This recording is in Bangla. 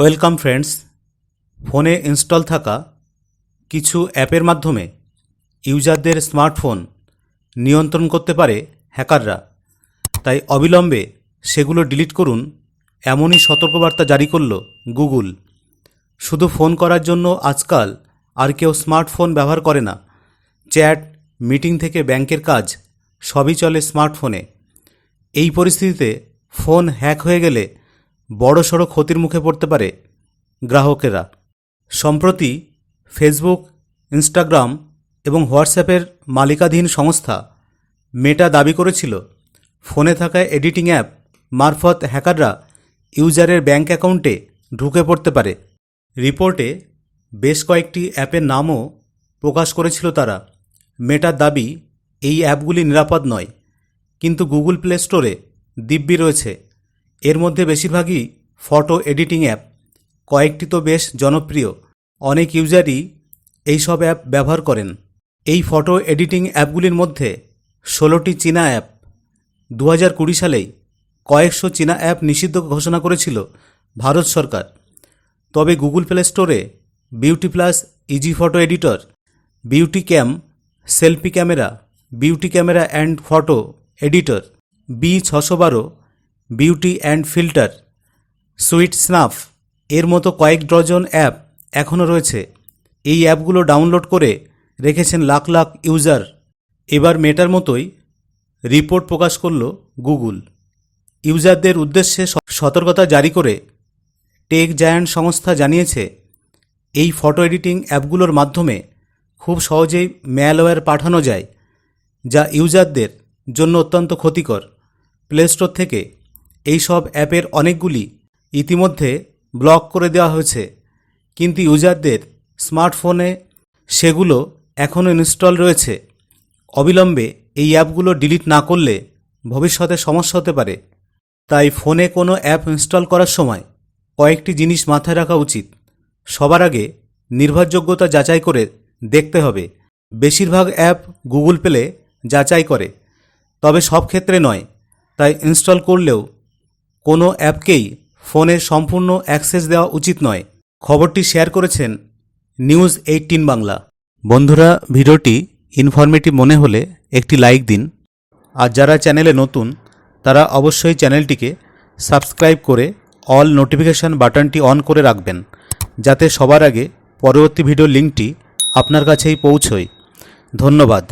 ওয়েলকাম ফ্রেন্ডস, ফোনে ইনস্টল থাকা কিছু অ্যাপের মাধ্যমে ইউজারদের স্মার্টফোন নিয়ন্ত্রণ করতে পারে হ্যাকাররা। তাই অবিলম্বে সেগুলো ডিলিট করুন, এমনই সতর্কবার্তা জারি করল গুগল। শুধু ফোন করার জন্য আজকাল আর কেউ স্মার্টফোন ব্যবহার করে না। চ্যাট, মিটিং থেকে ব্যাংকের কাজ, সবই চলে স্মার্টফোনে। এই পরিস্থিতিতে ফোন হ্যাক হয়ে গেলে বড়সড় ক্ষতির মুখে পড়তে পারে গ্রাহকেরা। সম্প্রতি ফেসবুক, ইনস্টাগ্রাম এবং হোয়াটসঅ্যাপের মালিকাধীন সংস্থা মেটা দাবি করেছিল, ফোনে থাকা এডিটিং অ্যাপ মারফত হ্যাকাররা ইউজারের ব্যাঙ্ক অ্যাকাউন্টে ঢুকে পড়তে পারে। রিপোর্টে বেশ কয়েকটি অ্যাপের নামও প্রকাশ করেছিল তারা। মেটার দাবি, এই অ্যাপগুলি নিরাপদ নয়, কিন্তু গুগল প্লে স্টোরে দিব্যি রয়েছে। এর মধ্যে বেশিরভাগই ফটো এডিটিং অ্যাপ। কয়েকটি তো বেশ জনপ্রিয়। অনেক ইউজারই এইসব অ্যাপ ব্যবহার করেন। এই ফটো এডিটিং অ্যাপগুলির মধ্যে ষোলোটি চীনা অ্যাপ। দু হাজার কুড়ি সালেই কয়েকশো চীনা অ্যাপ নিষিদ্ধ ঘোষণা করেছিল ভারত সরকার। তবে গুগল প্লে স্টোরে beauty plus easy photo editor, beauty cam, selfie camera, beauty camera and photo editor, B ছশো বারো beauty and filter, sweet snap, এর মতো কয়েক ডজন অ্যাপ এখনও রয়েছে। এই অ্যাপগুলো ডাউনলোড করে রেখেছেন লাখ লাখ ইউজার। এবার মেটার মতোই রিপোর্ট প্রকাশ করল গুগল। ইউজারদের উদ্দেশ্যে সতর্কতা জারি করে টেক জায়ান্ট সংস্থা জানিয়েছে, এই ফটো এডিটিং অ্যাপগুলোর মাধ্যমে খুব সহজেই ম্যালওয়্যার পাঠানো যায়, যা ইউজারদের জন্য অত্যন্ত ক্ষতিকর। প্লে স্টোর থেকে এই সব অ্যাপের অনেকগুলি ইতিমধ্যে ব্লক করে দেওয়া হয়েছে, কিন্তু ইউজারদের স্মার্টফোনে সেগুলো এখনও ইনস্টল রয়েছে। অবিলম্বে এই অ্যাপগুলো ডিলিট না করলে ভবিষ্যতে সমস্যা হতে পারে। তাই ফোনে কোনো অ্যাপ ইনস্টল করার সময় কয়েকটি জিনিস মাথায় রাখা উচিত। সবার আগে নির্ভরযোগ্যতা যাচাই করে দেখতে হবে। বেশিরভাগ অ্যাপ গুগল প্লে যাচাই করে, তবে সব ক্ষেত্রে নয়, তাই ইনস্টল করলেও কোনো অ্যাপকেই ফোনে সম্পূর্ণ অ্যাক্সেস দেওয়া উচিত নয়। খবরটি শেয়ার করেছেন নিউজ এইটিন বাংলা। বন্ধুরা, ভিডিওটি ইনফরমেটিভ মনে হলে একটি লাইক দিন। আর যারা চ্যানেলে নতুন, তারা অবশ্যই চ্যানেলটিকে সাবস্ক্রাইব করে অল নোটিফিকেশান বাটনটি অন করে রাখবেন, যাতে সবার আগে পরবর্তী ভিডিও লিঙ্কটি আপনার কাছেই পৌঁছয়। ধন্যবাদ।